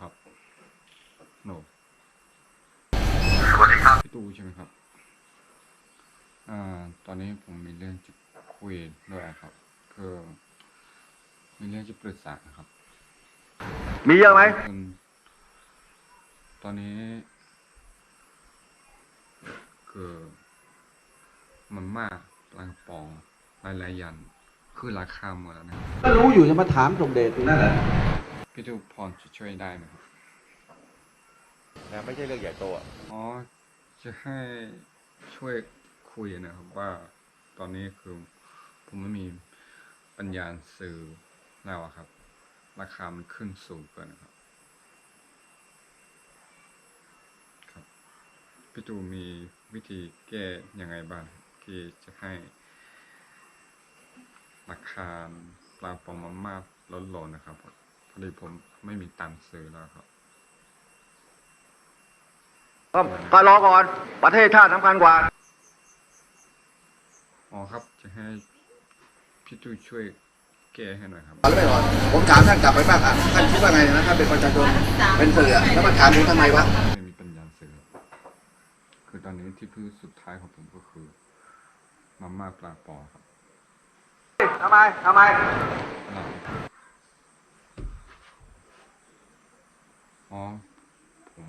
ครับโนสวัสดีครับพี่ตูใช่ไหมครับ อ่า ตอนนี้ผมมีเรื่องจะคุยด้วยครับ คือ มีเรื่องจะปรึกษาครับ มีเยอะไหมคือตอนนี้ คือมันมากหลังปองหลายๆยัน คือราคาหมดแล้วนะครับก็รู้อยู่จะมาถามส่งเดชอยู่นั่นแหละ พี่ตูพรจะช่วยได้ไหมครับนะไม่ใช่เรื่องใหญ่โตอะอ๋อ จะให้ช่วยคุยนะครับว่าตอนนี้คือผมไม่มีปัญญาซื้อแล้วอะครับ ราคามันขึ้นสูงเกินนะครับ ครับ พี่ตูมีวิธีแก้ยังไงบ้างที่จะให้ราคาปลาปองมาม่าลดลงนะครับ พอดีผมไม่มีตังค์ซื้อแล้วครับก็รอก่อน ประเทศชาติสำคัญกว่า อ๋อครับ จะให้พี่ตุ้ยช่วยแก้ให้หน่อยครับ เอาแล้วไปก่อนผมถามท่านกลับไปบ้างอะท่านคิดว่าไงนะท่านเป็นประชาชนเป็นสื่ออะแล้วมาถามผมทำไมวะไม่มีปัญญาซื้อคือตอนนี้ที่พื้นสุดท้ายของผมก็คือมาม่าปลาปอครับ ทำไม ทำไม ราอ๋อผม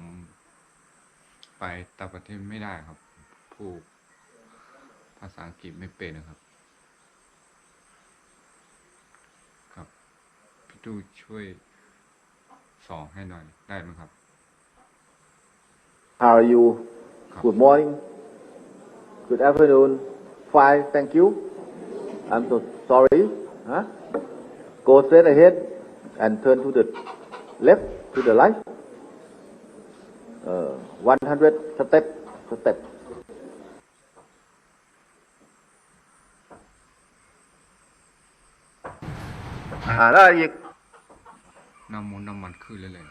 ไปต่างประเทศไม่ได้ครับ พูดภาษาอังกฤษไม่เป็นนะครับ ครับพี่ตู้ช่วยสอนให้หน่อยได้ไหมครับ How are you? ครับ Good morning. Good afternoon. Fine, thank you. I'm so sorry. Huh? Go straight ahead and turn to the left, to the right. Uh, 100 step, step. อ่าแล้วอะไรอีกน้ำมันน้ำมันขึ้นเลยเลย